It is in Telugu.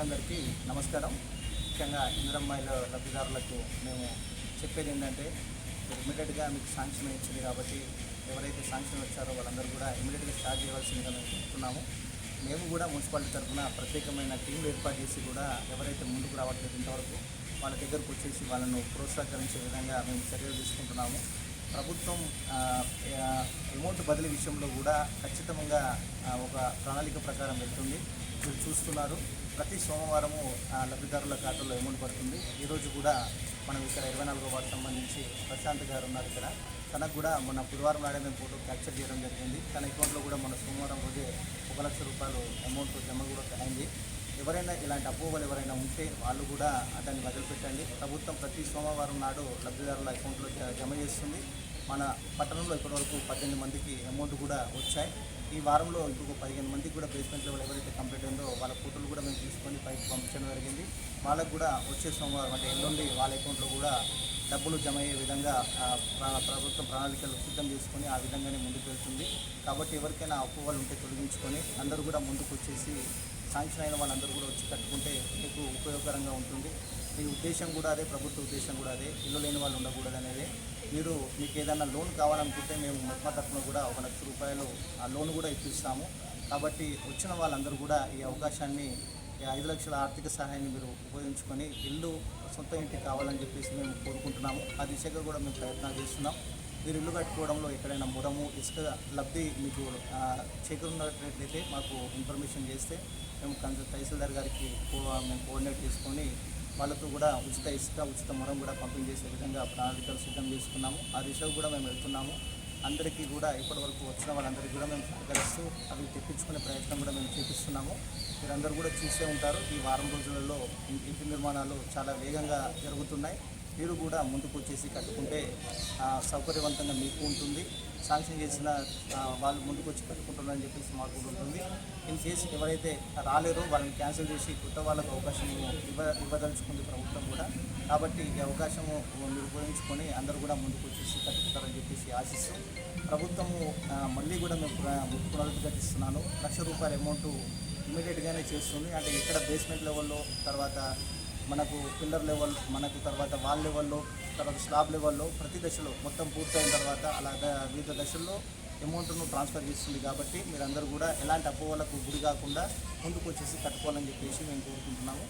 మిత్రులందరికీ నమస్కారం. ముఖ్యంగా ఇంద్రమ్మాయిల లబ్ధిదారులకు మేము చెప్పేది ఏంటంటే ఇమీడియట్గా మీకు శాంక్షన్ ఇచ్చింది కాబట్టి ఎవరైతే శాంక్షన్ వచ్చారో వాళ్ళందరూ కూడా ఇమీడియట్గా స్టార్ట్ చేయవలసిందిగా మేము చెప్తున్నాము. మేము కూడా మున్సిపాలిటీ తరఫున ప్రత్యేకమైన టీంలు ఏర్పాటు చేసి కూడా ఎవరైతే ముందుకు రావట్లేదు ఇంతవరకు వాళ్ళ దగ్గరకు వచ్చేసి వాళ్ళను ప్రోత్సహించే విధంగా మేము చర్యలు తీసుకుంటున్నాము. ప్రభుత్వం అమౌంట్ బదిలీ విషయంలో కూడా ఖచ్చితంగా ఒక ప్రణాళిక ప్రకారం వెళ్తుంది. మీరు చూస్తున్నారు. ప్రతి సోమవారము ఆ, లబ్ధిదారుల ఖాతాలో అమౌంట్ పడుతుంది. ఈరోజు కూడా మనం ఇక్కడ ఇరవై నాలుగో వార్డు సంబంధించి ప్రశాంత్ గారు ఉన్నారు ఇక్కడ. తనకు కూడా మొన్న బుధవారం నాడే మేము ఫోటో క్యాప్చర్ చేయడం జరిగింది. తన అకౌంట్లో కూడా మన సోమవారం రోజే ఒక లక్ష రూపాయలు అమౌంట్ జమ కూడా అయింది. ఎవరైనా ఇలాంటి అపోహలు ఎవరైనా ఉంటే వాళ్ళు కూడా దాన్ని వదిలిపెట్టండి. ప్రభుత్వం ప్రతి సోమవారం నాడు లబ్ధిదారుల అకౌంట్లో జమ చేస్తుంది. మన పట్టణంలో ఇప్పటివరకు పద్దెనిమిది మందికి అమౌంట్ కూడా వచ్చాయి. ఈ వారంలో ఇంకొక పదిహేను మందికి కూడా బేస్మెంట్ లెవెల్ ఎవరైతే కంప్లీట్ అయిందో వాళ్ళ ఫోటోలు కూడా మేము తీసుకొని పైకి పంపించడం జరిగింది. వాళ్ళకు కూడా వచ్చే సోమవారం అంటే ఎల్లుండి వాళ్ళ అకౌంట్లో కూడా డబ్బులు జమ అయ్యే విధంగా ప్రభుత్వం ప్రణాళికలు సిద్ధం చేసుకొని ఆ విధంగానే ముందుకు వెళ్తుంది. కాబట్టి ఎవరికైనా అపోహలు ఉంటే తొలగించుకొని అందరూ కూడా ముందుకు వచ్చేసి శాంక్షన్ అయిన వాళ్ళందరూ కూడా వచ్చి కట్టుకుంటే మీకు ఉపయోగకరంగా ఉంటుంది. మీ ఉద్దేశం కూడా అదే ప్రభుత్వ ఉద్దేశం కూడా అదే. ఇల్లు లేని వాళ్ళు ఉండకూడదు అనేది. మీరు మీకు ఏదైనా లోన్ కావాలనుకుంటే మేము మొత్తం తరఫున కూడా ఒక లక్ష రూపాయలు ఆ లోన్ కూడా ఇప్పిస్తాము. కాబట్టి వచ్చిన వాళ్ళందరూ కూడా ఈ అవకాశాన్ని ఈ ఐదు లక్షల ఆర్థిక సహాయాన్ని మీరు ఉపయోగించుకొని ఇల్లు సొంత ఇంటికి కావాలని చెప్పేసి మేము కోరుకుంటున్నాము. ఆ దిశగా కూడా మేము ప్రయత్నాలు చేస్తున్నాం. మీరు ఇల్లు కట్టుకోవడంలో ఎక్కడైనా మురము ఇసుక లబ్ధి మీకు చేకూరున్నట్లయితే మాకు ఇన్ఫర్మేషన్ చేస్తే మేము కన్సల్ తహసీల్దార్ గారికి మేము కోఆర్డినేట్ చేసుకొని వాళ్ళతో కూడా ఉచిత ఇసుక ఉచిత మురం కూడా పంపించేసే విధంగా ప్రణాళికలు సిద్ధం చేసుకున్నాము. ఆ దిశకు కూడా మేము వెళ్తున్నాము. అందరికీ కూడా ఇప్పటివరకు వచ్చిన వాళ్ళందరికీ కూడా మేము సహకరిస్తూ అవి తెప్పించుకునే ప్రయత్నం కూడా మేము చేపిస్తున్నాము. మీరందరూ కూడా చూసే ఉంటారు. ఈ వారం రోజులలో ఇంటి నిర్మాణాలు చాలా వేగంగా జరుగుతున్నాయి. మీరు కూడా ముందుకు వచ్చేసి కట్టుకుంటే సౌకర్యవంతంగా మీకు ఉంటుంది. శాంక్షన్ చేసిన వాళ్ళు ముందుకు వచ్చి కట్టుకుంటున్నారని చెప్పేసి మాకు కూడా ఉంటుంది. ఇన్ కేసు ఎవరైతే రాలేరో వాళ్ళని క్యాన్సిల్ చేసి కొత్త వాళ్ళకు అవకాశం ఇవ్వ ఇవ్వదలుచుకుంది ప్రభుత్వం కూడా. కాబట్టి ఈ అవకాశము మీరు అందరూ కూడా ముందుకు వచ్చేసి కట్టుకుంటారని చెప్పేసి ఆశిస్తూ ప్రభుత్వము మళ్ళీ కూడా మేము పున- పునరుద్ఘాటిస్తున్నాను లక్ష రూపాయల అమౌంట్ ఇమీడియట్గానే చేస్తుంది. అంటే ఇక్కడ బేస్మెంట్ లెవెల్లో తర్వాత మనకు పిల్లర్ లెవెల్ మనకు తర్వాత వాల్ లెవెల్లో తర్వాత స్లాబ్ లెవెల్లో ప్రతి దశలో మొత్తం పూర్తయిన తర్వాత అలా వివిధ దశల్లో అమౌంట్ను ట్రాన్స్ఫర్ చేస్తుంది కాబట్టి మీరందరూ కూడా ఎలాంటి అపోహలకు గురి కాకుండా ముందుకు వచ్చేసి కట్టుకోవాలని చెప్పేసి మేము కోరుకుంటున్నాము.